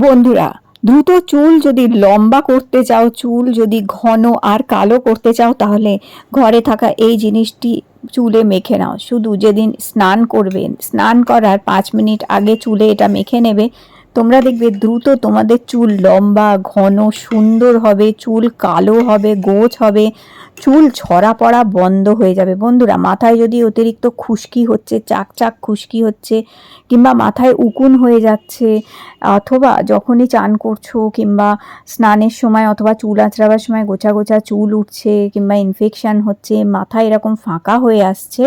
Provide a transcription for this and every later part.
বন্ধুরা, দ্রুত চুল যদি লম্বা করতে চাও, চুল যদি ঘন আর কালো করতে চাও, তাহলে ঘরে থাকা এই জিনিসটি চুলে মেখে নাও। শুধু যেদিন স্নান করবেন স্নান করার পাঁচ মিনিট আগে চুলে এটা মেখে নেবে। তোমরা দেখবে দ্রুত তোমাদের চুল লম্বা, ঘন, সুন্দর হবে, চুল কালো হবে, গোছ হবে। চুল ছড়া পড়া বন্ধ হয়ে যাবে। বন্ধুরা, মাথায় যদি অতিরিক্ত খুশকি হচ্ছে, চাক চাক খুশকি হচ্ছে, কিংবা মাথায় উকুন হয়ে যাচ্ছে, অথবা যখনই চান করছ, কিংবা স্নানের সময় অথবা চুল আঁচড়াবার সময় গোছা গোছা চুল উঠছে, কিংবা ইনফেকশান হচ্ছে, মাথা এরকম ফাঁকা হয়ে আসছে,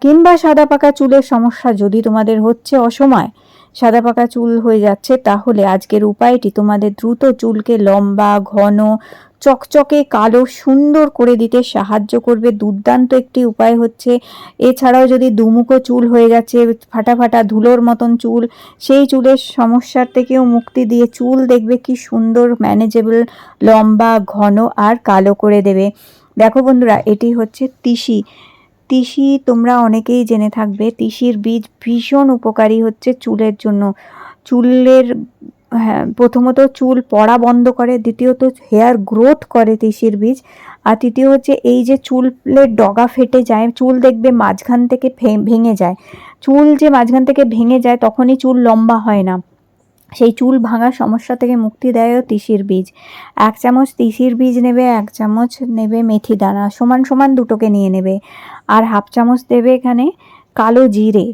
কিংবা সাদা পাকা চুলের সমস্যা যদি তোমাদের হচ্ছে অসময়, সাদা পাকা চুল হয়ে যাচ্ছে, তাহলে আজকের উপায়টি তোমাদের দ্রুত চুলকে লম্বা, ঘন চকচকে কালো সুন্দর করে দিতে সাহায্য করবে। দুর্দান্ত একটি উপায় হচ্ছে, এছাড়াও যদি দুমুখো চুল হয়ে গেছে, ফাটা ফাটা ধুলোর মতন চুল, সেই চুলের সমস্যার থেকেও মুক্তি দিয়ে চুল দেখবে কি সুন্দর ম্যানেজেবল লম্বা, ঘন আর কালো করে দেবে। দেখো বন্ধুরা, এটি হচ্ছে তিসি। তিসি তোমরা অনেকেই জেনে থাকবে, তিসির বীজ ভীষণ উপকারী হচ্ছে চুলের জন্য। চুলের প্রথমত চুল পড়া বন্ধ করে, দ্বিতীয়ত হেয়ার গ্রোথ করে তিসির বীজ, আর তৃতীয় হচ্ছে এই যে চুলের ডগা ফেটে যায়, চুল দেখবে মাঝখান থেকে ভেঙে যায়। চুল যে মাঝখান থেকে ভেঙে যায়, তখনই চুল লম্বা হয় না। সেই চুল ভাঙার সমস্যা থেকে মুক্তি দেয়ও তিসির বীজ। এক চামচ তিসির বীজ নেবে, এক চামচ নেবে মেথি দানা, সমান সমান দুটোকে নিয়ে নেবে। আর হাফ চামচ দেবে এখানে কালো জিরে।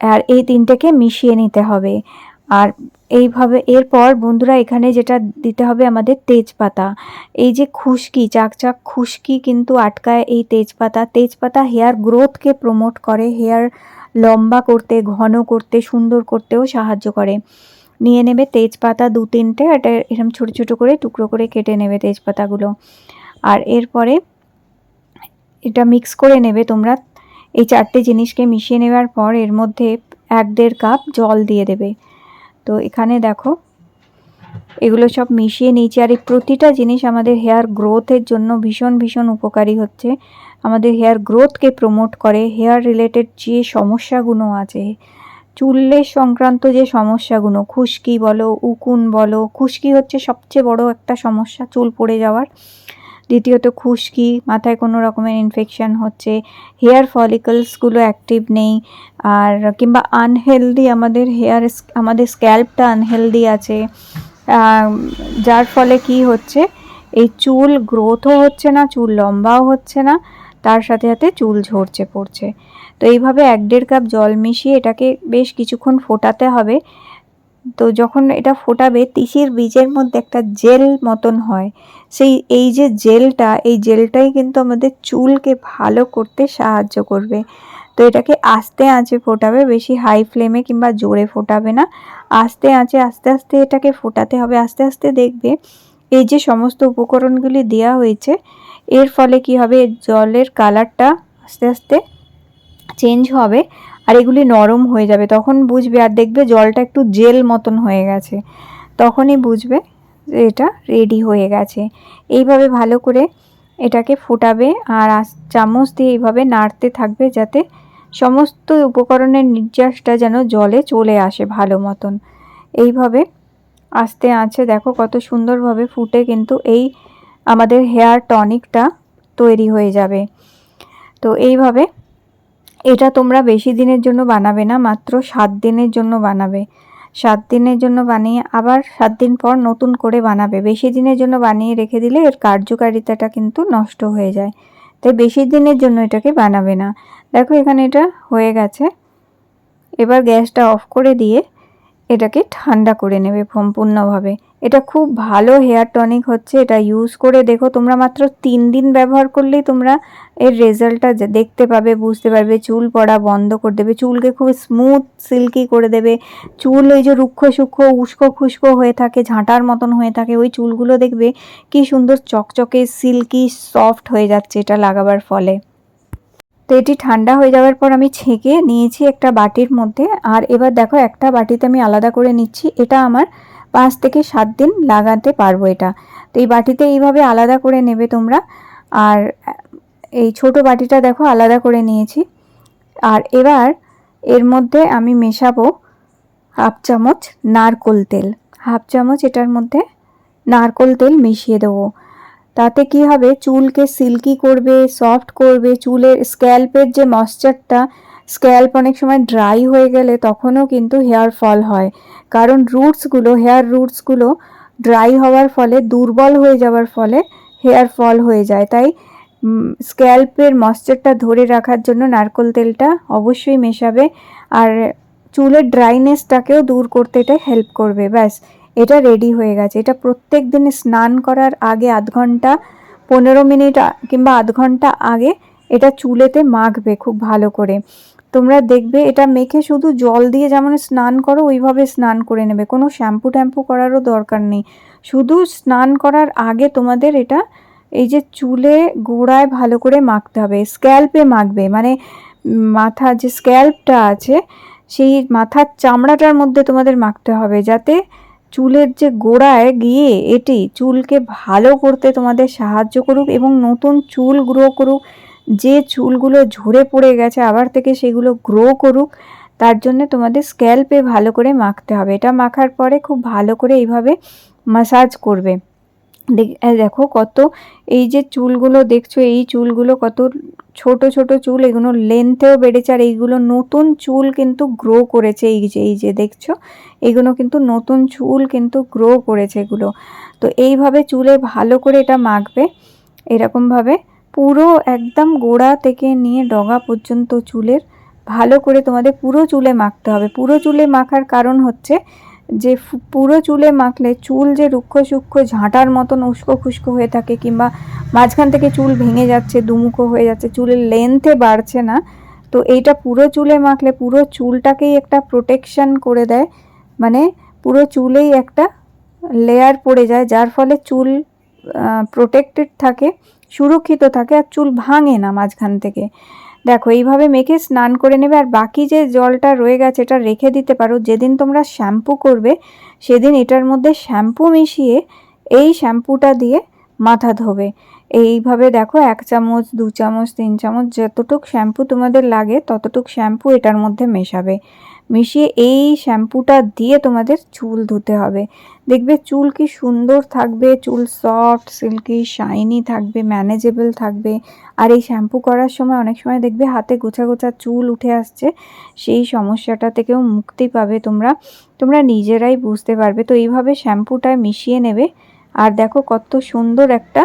আর এই তিনটেকে মিশিয়ে নিতে হবে। আর এইভাবে এরপর বন্ধুরা এখানে যেটা দিতে হবে আমাদের তেজপাতা। এই যে খুশকি, চাকচাক খুশকি কিন্তু আটকায় এই তেজপাতা। তেজপাতা হেয়ার গ্রোথকে প্রমোট করে, হেয়ার লম্বা করতে, ঘন করতে, সুন্দর করতেও সাহায্য করে। নিয়ে নেবে তেজপাতা দু তিনটে, এটা এরকম ছোটো ছোটো করে টুকরো করে কেটে নেবে তেজপাতাগুলো। আর এরপরে এটা মিক্স করে নেবে তোমরা। এই চারটে জিনিসকে মিশিয়ে নেওয়ার পর এর মধ্যে এক দেড় কাপ জল দিয়ে দেবে। তো এখানে দেখো, এগুলো সব মিশিয়ে নিয়েছি। আর এই প্রতিটা জিনিস আমাদের হেয়ার গ্রোথের জন্য ভীষণ ভীষণ উপকারী হচ্ছে। আমাদের হেয়ার গ্রোথকে প্রমোট করে, হেয়ার রিলেটেড যে সমস্যাগুলো আছে, চুলের সংক্রান্ত যে সমস্যাগুলো, খুশকি বলো, উকুন বলো, খুশকি হচ্ছে সবচেয়ে বড় একটা সমস্যা চুল পড়ে যাওয়ার। দ্বিতীয়ত খুশকি, মাথায় কোনো রকমের ইনফেকশান হচ্ছে হেয়ার ফলিকলসগুলো অ্যাক্টিভ নেই, আর কিংবা আনহেলদি আমাদের হেয়ার আমাদের স্ক্যাল্পটা আনহেলদি আছে যার ফলে কি হচ্ছে, এই চুল গ্রোথও হচ্ছে না, চুল লম্বাও হচ্ছে না, তার সাথে সাথে চুল ঝরছে পড়ছে। তো এইভাবে এক দেড় কাপ জল মিশিয়ে এটাকে বেশ কিছুক্ষণ ফোটাতে হবে তো যখন এটা ফোটাবে, তিসির বীজের মধ্যে একটা জেল মতন হয়। সেই, এই যে জেলটা, এই জেলটাই কিন্তু আমাদের চুলকে ভালো করতে সাহায্য করবে। তো এটাকে আস্তে আঁচে ফোটাবে, বেশি হাই ফ্লেমে কিংবা জোরে ফোটাবে না। আস্তে আঁচে, আস্তে আস্তে এটাকে ফোটাতে হবে। আস্তে আস্তে দেখবে, এই যে সমস্ত উপকরণগুলি দেওয়া হয়েছে, এর ফলে কি হবে? জলের কালারটা আস্তে আস্তে চেঞ্জ হবে। আর এগুলি নরম হয়ে যাবে, তখন বুঝবে আর দেখবে জলটা একটু জেল মতন হয়ে গেছে। তখনই বুঝবে যে এটা রেডি হয়ে গেছে। এইভাবে ভালো করে এটাকে ফোটাবে আর চামচ দিয়ে এইভাবে নাড়তে থাকবে যাতে সমস্ত উপকরণের নির্যাসটা যেন জলে চলে আসে ভালো মতন। এইভাবে আস্তে আছে দেখো কত সুন্দরভাবে ফুটে কিন্তু এই আমাদের হেয়ার টনিকটা তৈরি হয়ে যাবে। তো এইভাবে এটা তোমরা বেশি দিনের জন্য বানাবে না, মাত্র সাত দিনের জন্য বানাবে। সাত দিনের জন্য বানিয়ে আবার সাত দিন পর নতুন করে বানাবে। বেশি দিনের জন্য বানিয়ে রেখে দিলে এর কার্যকারিতাটা কিন্তু নষ্ট হয়ে যায়। তাই বেশি দিনের জন্য এটাকে বানাবে না। দেখো এখানে এটা হয়ে গেছে। এবার গ্যাসটা অফ করে দিয়ে এটাকে ঠান্ডা করে নেবে সম্পূর্ণভাবে। এটা খুব ভালো হেয়ার টনিক হচ্ছে, এটা ইউজ করে দেখো তোমরা মাত্র তিন দিন ব্যবহার করলেই তোমরা এর রেজাল্টটা দেখতে পাবে, বুঝতে পারবে, চুল পড়া বন্ধ করে দেবে, চুলকে খুব স্মুথ সিল্কি করে দেবে। চুল ওই যে রুক্ষ সূক্ষ্ম, উস্কো খুস্কো হয়ে থাকে, ঝাঁটার মতন হয়ে থাকে, ওই চুলগুলো দেখবে কি সুন্দর চকচকে সিল্কি সফট হয়ে যাচ্ছে এটা লাগাবার ফলে। তো এটি ঠান্ডা হয়ে যাওয়ার পর আমি ছেঁকে নিয়েছি একটা বাটির মধ্যে। আর এবার দেখো, একটা বাটিতে আমি আলাদা করে নিচ্ছি। এটা আমার পাঁচ থেকে সাত দিন লাগাতে পারব এটা। তো এই বাটিতে এইভাবে আলাদা করে নেবে তোমরা। আর এই ছোট বাটিটা দেখো, আলাদা করে নিয়েছি। আর এবার এর মধ্যে আমি মেশাবো হাফ চামচ নারকোল তেল। হাফ চামচ এটার মধ্যে নারকোল তেল মিশিয়ে দেবো। তাতে কি হবে? চুলকে সিল্কি করবে সফট করবে, চুলের স্ক্যাল্পের যে ময়শ্চারটা স্ক্যাল্প অনেক সময় ড্রাই হয়ে গেলে তখনও কিন্তু হেয়ার ফল হয়। কারণ রুটসগুলো হেয়ার রুটসগুলো ড্রাই হওয়ার ফলে, দুর্বল হয়ে যাওয়ার ফলে হেয়ার ফল হয়ে যায়। তাই স্ক্যাল্পের ময়শ্চারটা ধরে রাখার জন্য নারকোল তেলটা অবশ্যই মেশাবে। আর চুলের ড্রাইনেসটাকেও দূর করতে এটা হেল্প করবে। ব্যাস এটা রেডি হয়ে গেছে। এটা প্রত্যেক দিন স্নান করার আগে আধ ঘণ্টা, পনেরো মিনিট কিংবা আধ ঘণ্টা আগে এটা চুলেতে মাখবে খুব ভালো করে। তোমরা দেখবে এটা মেখে শুধু জল দিয়ে যেমন স্নান করো, ওইভাবে স্নান করে নেবে। কোনো শ্যাম্পু ট্যাম্পু করারও দরকার নেই। শুধু স্নান করার আগে তোমাদের এটা এই যে চুলে গোড়ায় ভালো করে মাখতে হবে। স্ক্যাল্পে মাখবে মানে মাথা যে স্ক্যাল্পটা আছে, সেই মাথার চামড়াটার মধ্যে তোমাদের মাখতে হবে যাতে চুলের যে গোড়ায় গিয়ে এটি চুলকে ভালো করতে তোমাদের সাহায্য করুক এবং নতুন চুল গ্রো করুক, যে চুলগুলো ঝরে পড়ে গেছে আবার থেকে সেগুলো গ্রো করুক, তার জন্য তোমাদের স্ক্যাল্পে ভালো করে মাখতে হবে। এটা মাখার পরে খুব ভালো করে এইভাবে মাসাজ করবে। দেখো কত এই যে চুলগুলো দেখছ, এই চুলগুলো কত ছোট ছোট চুল, এগুলো লেন্থেও বেড়েছে আর এইগুলো নতুন চুল কিন্তু গ্রো করেছে। এই যে এই যে দেখছ, এগুলো কিন্তু নতুন চুল কিন্তু গ্রো করেছে এগুলো। তো এইভাবে চুলে ভালো করে এটা মাখবে। এরকমভাবে পুরো একদম গোড়া থেকে নিয়ে ডগা পর্যন্ত চুলের ভালো করে তোমাদের পুরো চুলে মাখতে হবে। পুরো চুলে মাখার কারণ হচ্ছে যে পুরো চুলে মাখলে চুল যে রুক্ষ সূক্ষ্ম ঝাঁটার মতন উস্কো খুস্কো হয়ে থাকে কিংবা মাঝখান থেকে চুল ভেঙে যাচ্ছে, দুমুখো হয়ে যাচ্ছে, চুলের লেন্থে বাড়ছে না, তো এইটা পুরো চুলে মাখলে পুরো চুলটাকেই একটা প্রোটেকশন করে দেয় মানে পুরো চুলেই একটা লেয়ার পড়ে যায়, যার ফলে চুল প্রোটেক্টেড থাকে, সুরক্ষিত থাকে আর চুল ভাঙে না মাঝখান থেকে। দেখো, এইভাবে মেখে স্নান করে নেবে আর বাকি যে জলটা রয়ে গেছে এটা রেখে দিতে পারো। যেদিন তোমরা শ্যাম্পু করবে, সেদিন এটার মধ্যে শ্যাম্পু মিশিয়ে এই শ্যাম্পুটা দিয়ে মাথা ধোবে। এইভাবে দেখো, এক চামচ, দু চামচ, তিন চামচ, যতটুক শ্যাম্পু তোমাদের লাগে, ততটুক শ্যাম্পু এটার মধ্যে মেশাবে। মিশিয়ে এই শ্যাম্পুটা দিয়ে তোমাদের চুল ধুতে হবে। দেখবে চুল কি সুন্দর থাকবে, চুল সফট সিল্কি শাইনি থাকবে ম্যানেজেবল থাকবে। আর এই শ্যাম্পু করার সময় অনেক সময় দেখবে হাতে গোছা গোছা চুল উঠে আসছে, সেই সমস্যাটা থেকেও মুক্তি পাবে তোমরা। তোমরা নিজেরাই বুঝতে পারবে। তো এইভাবে শ্যাম্পুটা মিশিয়ে নেবে। আর দেখো কত সুন্দর একটা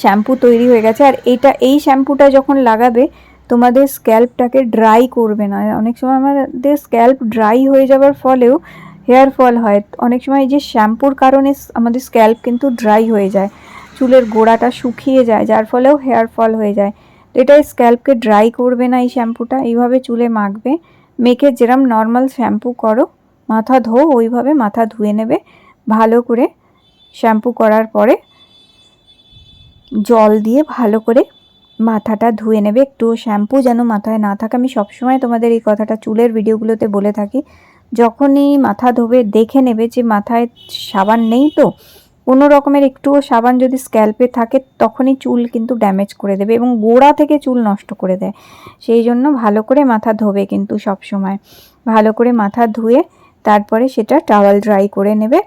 শ্যাম্পু তৈরি হয়ে গেছে। আর এটা, এই শ্যাম্পুটা যখন লাগাবে তোমাদের স্ক্যাল্পটাকে ড্রাই করবে না। অনেক সময় আমাদের স্ক্যাল্প ড্রাই হয়ে যাওয়ার ফলেও হেয়ার ফল হয়। অনেক সময় এই যে শ্যাম্পুর কারণে আমাদের স্ক্যাল্প কিন্তু ড্রাই হয়ে যায়। চুলের গোড়াটা শুকিয়ে যায়, যার ফলেও হেয়ার ফল হয়ে যায়। তো এটা স্ক্যাল্পকে ড্রাই করবে না এই শ্যাম্পুটা, এইভাবে চুলে মাখবে। মেখে যেরম নর্মাল শ্যাম্পু করো, মাথা ধো, ওইভাবে মাথা ধুয়ে নেবে। ভালো করে শ্যাম্পু করার পরে জল দিয়ে ভালো করে মাথাটা ধুয়ে নেবে। একটু শ্যাম্পু যেন মাথায় না থাকে। আমি সবসময় তোমাদের এই কথাটা চুলের ভিডিওগুলোতে বলে থাকি। যখনই মাথা ধোবে, দেখে নেবে যে মাথায় সাবান নেই তো। কোনো রকমের একটুও সাবান যদি স্ক্যাল্পে থাকে, তখনই চুল কিন্তু ড্যামেজ করে দেবে এবং গোড়া থেকে চুল নষ্ট করে দেয়। সেই জন্য ভালো করে মাথা ধোবে কিন্তু সব সময় ভালো করে মাথা ধুয়ে তারপরে সেটা টাওয়াল ড্রাই করে নেবে।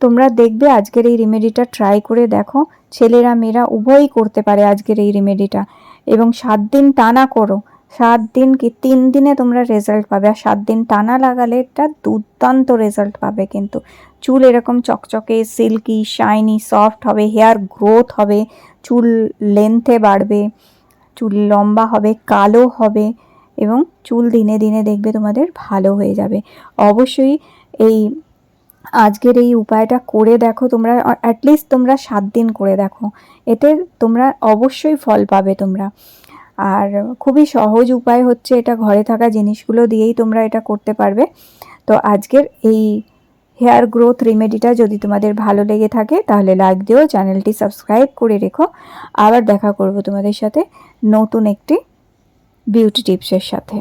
তোমরা দেখবে আজকের এই রেমেডিটা ট্রাই করে দেখো। ছেলেরা, মেয়েরা উভয়ই করতে পারে আজকের এই রেমেডিটা এবং সাত দিন টানা করো। সাত দিন কি, তিন দিনে তোমরা রেজাল্ট পাবে। আর সাত দিন টানা লাগালে এটা দুর্দান্ত রেজাল্ট পাবে কিন্তু। চুল এরকম চকচকে সিল্কি শাইনি সফট হবে হেয়ার গ্রোথ হবে, চুল লেন্থে বাড়বে, চুল লম্বা হবে, কালো হবে, এবং চুল দিনে দিনে দেখবে তোমাদের ভালো হয়ে যাবে। অবশ্যই এই আজকের এই উপায়টা করে দেখো, তোমরা অ্যাটলিস্ট তোমরা সাত দিন করে দেখো। এতে তোমরা অবশ্যই ফল পাবে তোমরা। আর খুবই সহজ উপায় হচ্ছে এটা ঘরে থাকা জিনিসগুলো দিয়েই তোমরা এটা করতে পারবে। তো আজকের এই হেয়ার গ্রোথ রেমেডিটা যদি তোমাদের ভালো লেগে থাকে, তাহলে লাইক দিও, চ্যানেলটি সাবস্ক্রাইব করে রেখো। আবার দেখা করব তোমাদের সাথে নতুন একটি বিউটি টিপসের সাথে।